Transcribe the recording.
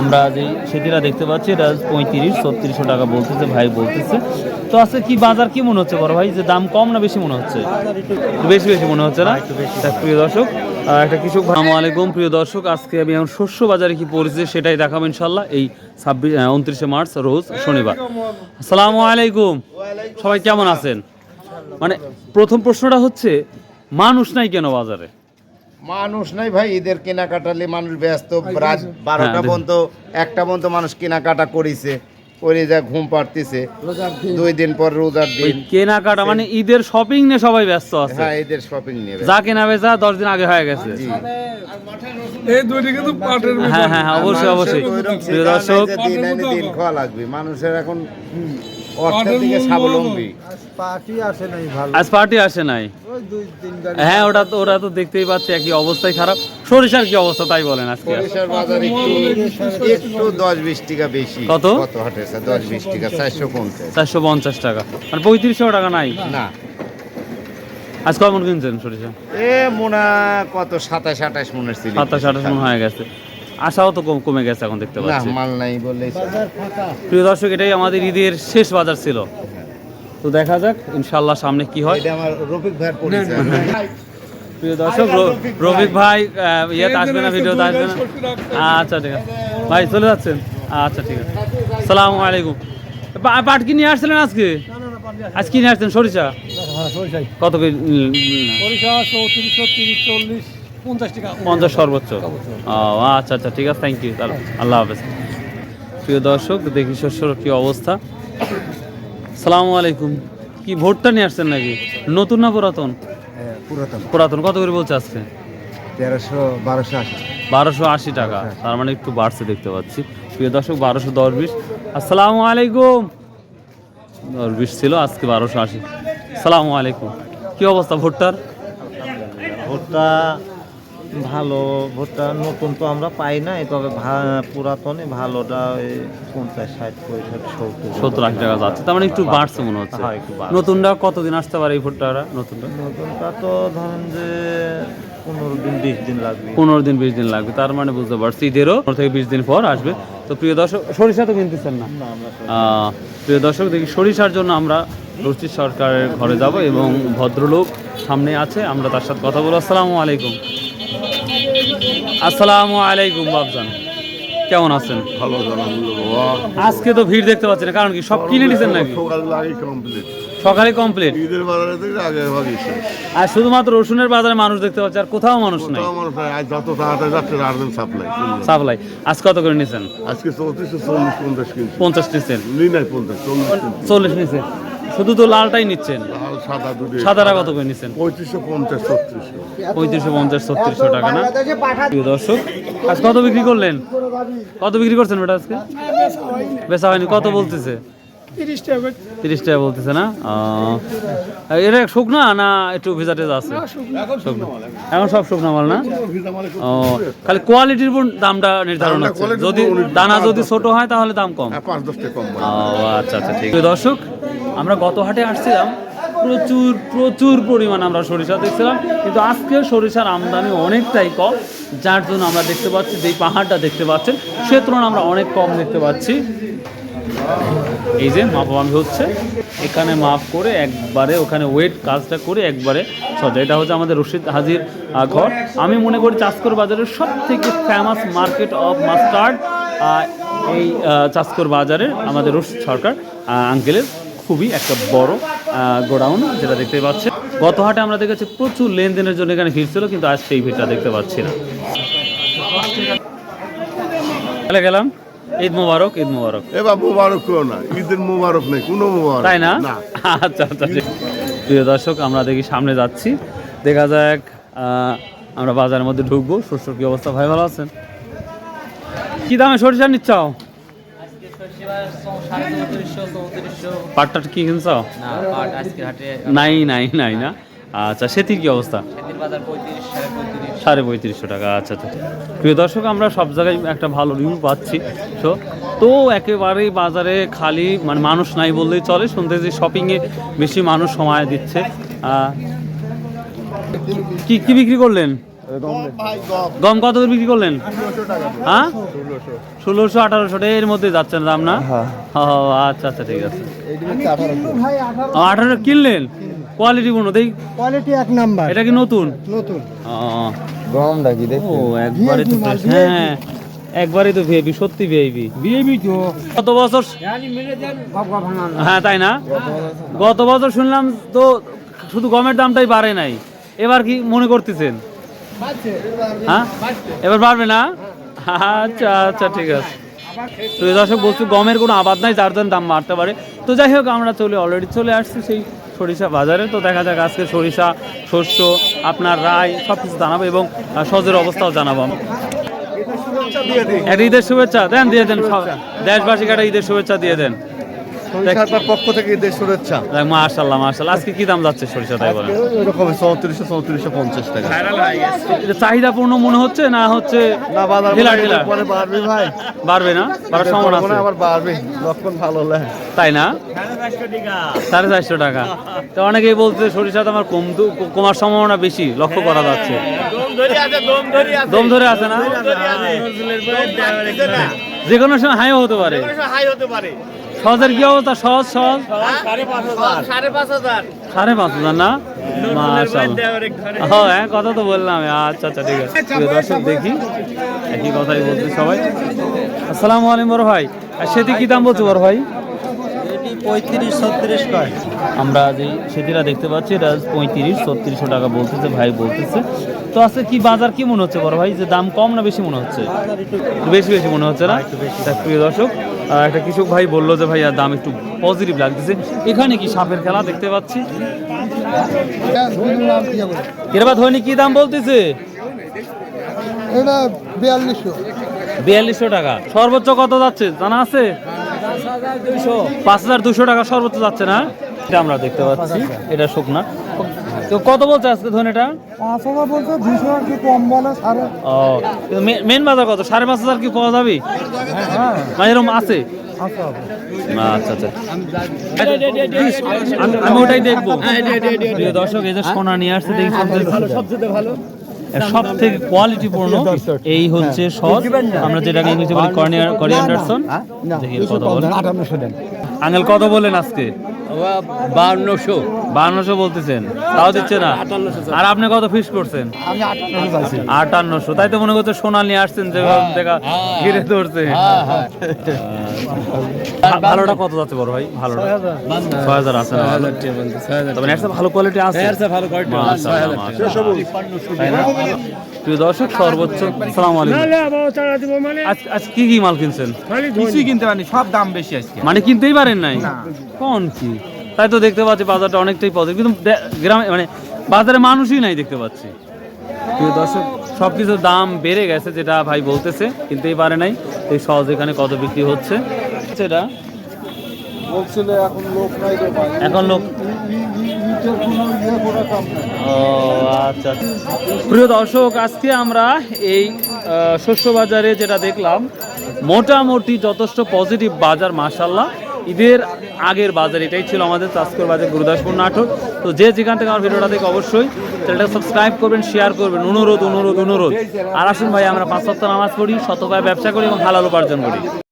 আমরা যে সেটিরা দেখতে পাচ্ছি এটা পঁয়ত্রিশ ছত্রিশশো টাকা বলতেছে ভাই বলতেছে। তো আজকে কি বাজার কি মনে হচ্ছে বড় ভাই? যে দাম কম না বেশি মনে হচ্ছে? বেশি বেশি মনে হচ্ছে না? প্রিয় দর্শক একটা কৃষক আসসালামু আলাইকুম প্রিয় দর্শক আজকে আমি এখন শস্য বাজারে কি পড়েছে সেটাই দেখাবো ইনশাল্লাহ এই ছাব্বিশ উনত্রিশে মার্চ রোজ শনিবার। আসসালামু আলাইকুম। সবাই কেমন আছেন? মানে প্রথম প্রশ্নটা হচ্ছে মানুষ নাই কেন বাজারে? মানুষ নাই ভাই ঈদের কেনাকাটালে মানুষ ব্যস্ত। রাত বারোটা হ্যাঁ, পর্যন্ত একটা পর্যন্ত মানুষ কেনাকাটা করিছে করে যা ঘুম পাড়তেছে। দুই দিন পর রোজার দিন। কেনাকাটা মানে ঈদের শপিং নিয়ে সবাই ব্যস্ত আছে। হ্যাঁ ঈদের শপিং নিয়ে যা কেনা বেচা দশ দিন আগে হয়ে গেছে। এই দুইটি কিন্তু পাটের হ্যাঁ হ্যাঁ হ্যাঁ অবশ্যই অবশ্যই। দর্শক। দিন দিন খাওয়া লাগবে। মানুষের এখন অর্থের দিকে স্বাবলম্বী। পার্টি আসে নাই ভালো। আজ পার্টি আসে নাই। হ্যাঁ ওটা তো ওরা তো দেখতেই পাচ্ছে একই অবস্থায় খারাপ। সরিষার কি অবস্থা তাই বলেন আজকে? সরিষার বাজার একটু একটু দশ বিশ টাকা বেশি। কত? কত হাটেছে দশ বিশ টাকা চারশো পঞ্চাশ। চারশো পঞ্চাশ টাকা। মানে পঁয়ত্রিশশো টাকা নাই? না। আজ কেমন কিনছেন সরিষা? এ মোনা কত? সাতাশ আঠাশ মনের ছিল সাতাশ আঠাশ মন হয়ে গেছে। আশাও তো কম কমে গেছে এখন দেখতে পাচ্ছি। মাল নাই বললেই প্রিয় দর্শক এটাই আমাদের ঈদের শেষ বাজার ছিল। তো দেখা যাক ইনশাল্লাহ সামনে কি হয়। এটা আমার রফিক ভাইয়ের পরিচয়। প্রিয় দর্শক রফিক ভাই। ইয়েতে আসবে না ভিডিওতে আসবে না? আচ্ছা ঠিক আছে। ভাই চলে যাচ্ছেন? আচ্ছা ঠিক আছে। সালাম আলাইকুম। পাট কি নিয়ে আসছিলেন আজকে? আজ কি নিয়ে আসছেন? সরিষা? হ্যাঁ কত পঞ্চাশ সর্বোচ্চ। ও আচ্ছা আচ্ছা ঠিক আছে থ্যাংক ইউ তাহলে। আল্লাহ হাফেজ। প্রিয় দর্শক দেখি শস্যর কি অবস্থা। সালামু আলাইকুম। কি ভোটটা নিয়ে আসছেন নাকি? নতুন না পুরাতন? হ্যাঁ পুরাতন। পুরাতন। কত করে বলছে আজকে? তেরোশো বারোশো আশি। বারোশো আশি টাকা। তার মানে একটু বাড়ছে দেখতে পাচ্ছি। প্রিয় দর্শক বারোশো দশ বিশ। আসসালামু আলাইকুম। দশ বিশ ছিল আজকে বারোশো আশি। সালামু আলাইকুম। কি অবস্থা ভোটটার? ভুট্টা ভালো ভুট্টা নতুন তো আমরা পাই না তবে পুরাতনে ভালোটা ওই পঞ্চাশ ষাট পঁয়ষট্টি সত্তর সত্তর আশি টাকা যাচ্ছে তার মানে একটু বাড়ছে। মনে হচ্ছে। হ্যাঁ। নতুনটা কতদিন আসতে পারে এই ভোটটা নতুনটা? নতুনটা তো ধরেন যে পনেরো দিন বিশ দিন লাগবে। পনেরো দিন বিশ দিন লাগবে তার মানে বুঝতে পারছি ঈদেরও পনেরো থেকে বিশ দিন পর আসবে। তো প্রিয় দর্শক সরিষা তো কিনতেছেন না? প্রিয় দর্শক দেখি সরিষার জন্য আমরা রশিদ সরকারের ঘরে যাব এবং ভদ্রলোক সামনে আছে আমরা তার সাথে কথা বলব। আসসালামু আলাইকুম। আসসালামু আলাইকুম বাবজান কেমন আছেন? ভালো আজকে তো ভিড় দেখতে পাচ্ছি না কারণ কি সব কিনে নিছেন নাকি? সকাল কমপ্লিট ঈদের বাজারে আগে ভাগে আর শুধুমাত্র রসুনের বাজারে মানুষ দেখতে পাচ্ছি আর কোথাও মানুষ নাই। যত তাড়াতাড়ি যাচ্ছে সাপ্লাই সাপ্লাই আজ কত করে নিছেন? আজকে চৌত্রিশশো চল্লিশ পঞ্চাশ পঞ্চাশ নিচ্ছেন নি নাই পঞ্চাশ চল্লিশ নিচ্ছেন শুধু তো লালটাই নিচ্ছেন। সাদা দুটো সাদারা কত করে নিচ্ছেন পঁয়ত্রিশশো পঞ্চাশ ছত্রিশশো। পঁয়ত্রিশশো পঞ্চাশ ছত্রিশশো টাকা না? প্রিয় দর্শক আজ কত বিক্রি করলেন? কত বিক্রি করছেন ওটা আজকে? বেচা হয়নি কত বলতেছে? তিরিশ টাকা বলতেছে না? এটা শুকনা না একটু ভেজা টেজা আছে? শুকনো। এখন সব শুকনো মাল না? ও খালি কোয়ালিটির উপর দামটা নির্ধারণ quality যদি দানা যদি ছোট হয় তাহলে দাম কম। হ্যাঁ কম ও আচ্ছা আচ্ছা ঠিক দর্শক আমরা গত হাটে আসছিলাম। প্রচুর প্রচুর পরিমাণ আমরা সরিষা দেখছিলাম। কিন্তু আজকে সরিষার আমদানি অনেকটাই কম, যার জন্য আমরা দেখতে পাচ্ছি যে পাহাড়টা দেখতে পাচ্ছেন, সে তুলনায় আমরা অনেক কম দেখতে পাচ্ছি। এই যে মাপামাপি হচ্ছে, এখানে মাপ করে একবারে, ওখানে ওয়েট কাজটা করে একবারে সজা এটা হচ্ছে আমাদের রশিদ হাজির ঘর। আমি মনে করি চাষকর বাজারের সব থেকে ফেমাস মার্কেট অফ মাস্টার্ড এই চাষকর বাজারে আমাদের রশিদ সরকার আঙ্কেলের খুবই একটা বড় গোডাউন যেটা দেখতে পাচ্ছে গত হাটে আমরা দেখেছি প্রচুর লেনদেনের জন্য এখানে ভিড় ছিল কিন্তু আজ সেই ভিড়টা দেখতে পাচ্ছি না। চলে গেলাম। ঈদ মোবারক ঈদ মোবারক। এবার মোবারক কেউ না ঈদের মোবারক নেই কোনো মোবারক তাই না? না। আচ্ছা আচ্ছা। প্রিয় দর্শক আমরা দেখি সামনে যাচ্ছি। দেখা যাক আহ, আমরা বাজারের মধ্যে ঢুকবো। শস্যর কি অবস্থা? ভাই ভালো আছেন? কি দামে সরিষা নিচ্ছ? পাটটা কি কিনছ? না পাট আজকের হাটে নাই নাই নাই না? আচ্ছা সেটির কি অবস্থা? সাড়ে পঁয়ত্রিশশো টাকা আচ্ছা আচ্ছা প্রিয় দর্শক আমরা সব জায়গায় একটা ভালো রিভিউ পাচ্ছি। তো তো একেবারেই বাজারে খালি মানে মানুষ নাই বললেই চলে শুনতে যে শপিংয়ে বেশি মানুষ সময় দিচ্ছে। কি কি বিক্রি করলেন? গম কত করে বিক্রি করলেন? হ্যাঁ? ষোলোশো আঠারোশো এর মধ্যে যাচ্ছেন দাম না? ও আচ্ছা আচ্ছা ঠিক আছে। ও, আঠারো কিনলেন? কোয়ালিটি কোনো? দেই কোয়ালিটি এক নাম্বার। এটা কি নতুন? নতুন। ও গমটা কি ও একবারে তো হ্যাঁ একবারে তো ভিআইপি সত্যি ভিআইপি। বিএবি তো। কত বছর হ্যাঁ তাই না? গত বছর শুনলাম তো শুধু গমের দামটাই বাড়ে নাই। এবার কি মনে করতেছেন? হ্যাঁ? এবার বাড়বে না? আচ্ছা আচ্ছা ঠিক আছে। তো দর্শক বলছি গমের কোনো আবাদ নাই যার জন্য দাম বাড়তে পারে। তো যাই হোক আমরা চলে অলরেডি চলে আসছি সেই সরিষা বাজারে। তো দেখা যাক আজকে সরিষা শস্য আপনার রায় সব কিছু জানাব এবং সজের অবস্থাও জানাব একটা ঈদের শুভেচ্ছা দেন দিয়ে দেন দেশবাসীকে একটা ঈদের শুভেচ্ছা দিয়ে দেন। পক্ষ থেকে ঈদের শুভেচ্ছা। মাশাল্লাহ মাশাল্লাহ আজকে কি দাম যাচ্ছে সরিষা তাই বলেন? চৌত্রিশশো চৌত্রিশশো পঞ্চাশ টাকা। এটা চাহিদাপূর্ণ মনে হচ্ছে না হচ্ছে না বাজার ঢিলা ঢিলা পরে বাড়বে ভাই। বাড়বে না? বাড়ার সম্ভাবনা আছে? আবার বাড়বে। লক্ষণ ভালো হলে। তাই না? সাড়ে চারশো টাকা। তো অনেকেই বলছে সরিষা তো আমার কম কমার সম্ভাবনা বেশি লক্ষ্য করা যাচ্ছে। দম ধরে আছে না? যে কোনো সময় হাইও হতে পারে। সহজের কি অবস্থা? সহজ সহজ? সাড়ে পাঁচ হাজার। না? মাশাআল্লাহ। হ্যাঁ কথা তো বললাম। আচ্ছা আচ্ছা ঠিক আছে। দর্শক দেখি। একই কথাই বলছি সবাই। আসসালামু আলাইকুম বড় ভাই। আর সেটি কি দাম বলছো বড় ভাই? পঁয়ত্রিশ ছত্রিশ কয়? আমরা যে সেটিরা দেখতে পাচ্ছি এটা পঁয়ত্রিশ ছত্রিশশো টাকা বলতেছে ভাই বলতেছে। তো আজকে কি বাজার কি মনে হচ্ছে বড় ভাই? যে দাম কম না বেশি মনে হচ্ছে? বেশি বেশি মনে হচ্ছে না? দেখ, প্রিয় দর্শক একটা কৃষক ভাই বলল যে ভাই দাম একটু পজিটিভ লাগতেছে। এখানে কি সাপের খেলা দেখতে পাচ্ছি? এরবা ধনী কি দাম বলতেছে? এটা বিয়াল্লিশশো। বিয়াল্লিশশো টাকা। সর্বোচ্চ কত যাচ্ছে? জানা আছে? পাঁচ হাজার দুশো টাকা সর্বোচ্চ যাচ্ছে না? এটা আমরা দেখতে পাচ্ছি। এটা শুকনা। তো কত বলছে আজকে ধনেটা পাঁচ হাজার বলতে দুশো আর কি কম বলে সাড়ে ও মেন বাজার কত? সাড়ে পাঁচ হাজার কি পাওয়া যাবে? মানে এরকম আছে। আচ্ছা আচ্ছা। আমি- আমি ওটাই দেখব। দর্শক এই যে সোনা নিয়ে আসছে দেখি সবচেয়ে ভালো। সব থেকে কোয়ালিটি এই হচ্ছে সস আমরা যেটাকে ইংরেজি বলি কর্নিয়ার করিয়ান্ডারসন দেখি কত বলেন আজকে? বলতেছেন। তাও দিচ্ছে না। আর আপনি কত ফিস করছেন? আমি আটান্নশো তাই তো মনে করছে সোনা নিয়ে আসছেন যে দেখা ঘিরে ধরছে। ভালোটা কত যাচ্ছে বড় ভাই? ভালোটা। ছয় হাজার। আছে তবে একটা ভালো কোয়ালিটি আছে। প্রিয় দর্শক সর্বোচ্চ সালাম আলাইকুম। আজ আজ কি কি মাল কিনছেন? কিছুই কিনতে পারিনি সব দাম বেশি আজকে। মানে কিনতেই পারেন নাই? কোন কি? তাই তো দেখতে পাচ্ছি বাজারটা অনেকটাই পজিটিভ কিন্তু গ্রামে মানে বাজারে মানুষই নাই দেখতে পাচ্ছি। প্রিয় দর্শক সব কিছুর দাম বেড়ে গেছে যেটা ভাই বলতেছে কিনতেই পারে নাই। এই সহজ এখানে কত বিক্রি হচ্ছে? সেটা বলছিল এখন লোক নাই এখন লোক ইয়ে ও আচ্ছা প্রিয় দর্শক আজকে আমরা এই শস্য বাজারে যেটা দেখলাম মোটামুটি যথেষ্ট পজিটিভ বাজার মাসাল্লাহ ঈদের আগের বাজার এটাই ছিল আমাদের চাষকর বাজার গুরুদাসপুর নাটক। তো যে যেখান থেকে আমার ভিডিওটা দেখে অবশ্যই চ্যানেলটা সাবস্ক্রাইব করবেন শেয়ার করবেন। অনুরোধ অনুরোধ অনুরোধ। আর আসুন ভাই, আমরা পাঁচ সপ্তাহ নামাজ পড়ি শতভাবে ব্যবসা করি এবং হালাল উপার্জন করি।